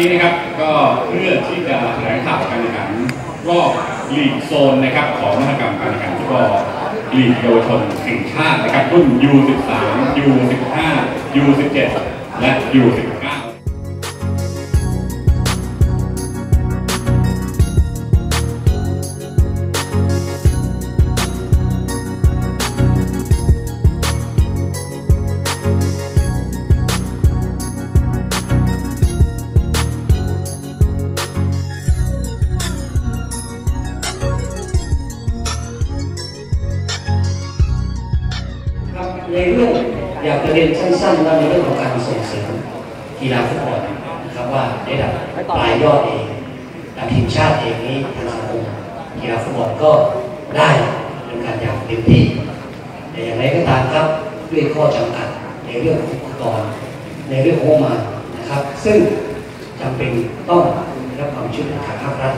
นี้นะครับก็เพื่อที่จะแถลงข่าวการแข่งขันรอบลีกโซนนะครับของมหกรรมการแข่งขันฟุตบอลลีกเยาวชนแห่งชาตินะครับรุ่น U13 U15 U17 และ U19 ในเรื่องอยากจะเรียนสั้นๆว่าในเรื่องของการส่งเสริมกีฬาฟุตบอลนะครับว่าระดับปลายยอดเองระดับทีมชาติเองนี้ทางสมาคมกีฬาฟุตบอลก็ได้เป็นการอย่างเต็มที่แต่อย่างไรก็ตามครับด้วยข้อจำกัดในเรื่องของอุปกรณ์ในเรื่องของงบประมาณนะครับ ซึ่งจำเป็นต้องได้รับความช่วยเหลือจากภาครัฐ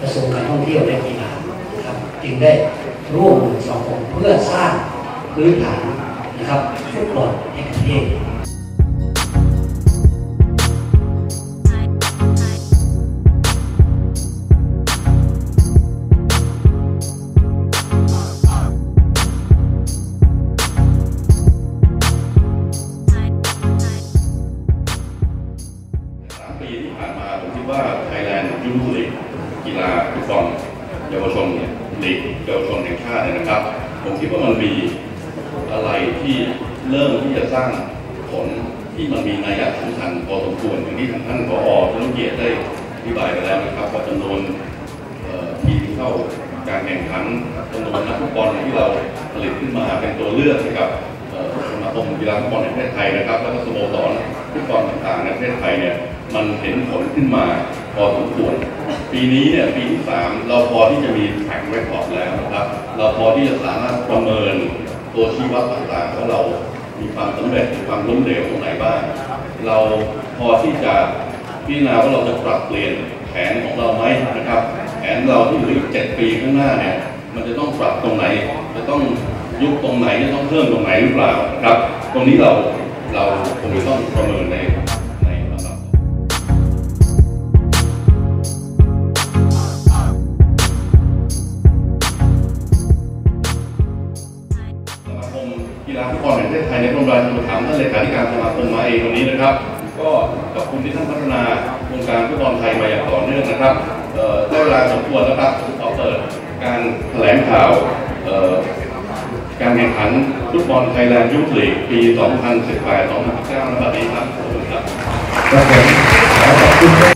กระทรวงการท่องเที่ยวและกีฬานะครับจึงได้ร่วมมือสององค์เพื่อสร้าง พื้นฐานนะครับฟุตบอลให้กับประเทศสามปีที่ผ่านมาผมคิดว่าไทยแลนด์ยูทูลีกกีฬาฟุตบอลเยาวชนเนี่ยลีกเยาวชนแห่งชาติเนี่ยนะครับ ผมคิดว่ามันมี อะไรที่เริ่มที่จะสร้างผลที่มันมีนัยสำคัญพอสมควรอย่างที่ทางท่านผอธุรเกียรติได้อธิบายไปแล้วนะครับว่าจำนวนทีมเข้าการแข่งขันจำนวนนักฟุตบอลที่เราผลิตขึ้นมาเป็นตัวเลือกให้กับสมาคมกีฬาฟุตบอลแห่งประเทศไทยนะครับ แล้วก็สโมสรฟุตบอลต่างๆในประเทศไทยเนี่ยมันเห็นผลขึ้นมาพอสมควรปีนี้เนี่ยปีที่สามเราพอที่จะมีแข่งไว้พอร์ตแล้วนะครับ เราพอที่จะสามารถประเมิน ตัวชี้วัดต่างๆของเรา มีความสำเร็จมีความล้มเหลวตรงไหนบ้าง เราพอที่จะพิจารณาว่าเราจะปรับเปลี่ยนแผนของเราไหมนะครับ แผนเราที่เหลืออีกเจ็ดปีข้างหน้าเนี่ย มันจะต้องปรับตรงไหน จะต้องยุบตรงไหน จะต้องเพิ่มตรงไหนหรือเปล่านะครับ ตรงนี้เราเราคงจะต้องประเมินใน ที่ท่านพัฒนาวงการฟุตบอลไทยมาอย่างต่อเนื่องนะครับเอ่อได้เวลาสมควรแล้วครับขอเปิดการแถลงข่าวเอ่อการแข่งขันฟุตบอลไทยแลนด์ยุทลีกปี 2018-2019ในบัดนี้ครับขอบคุณครับขอบคุณครับ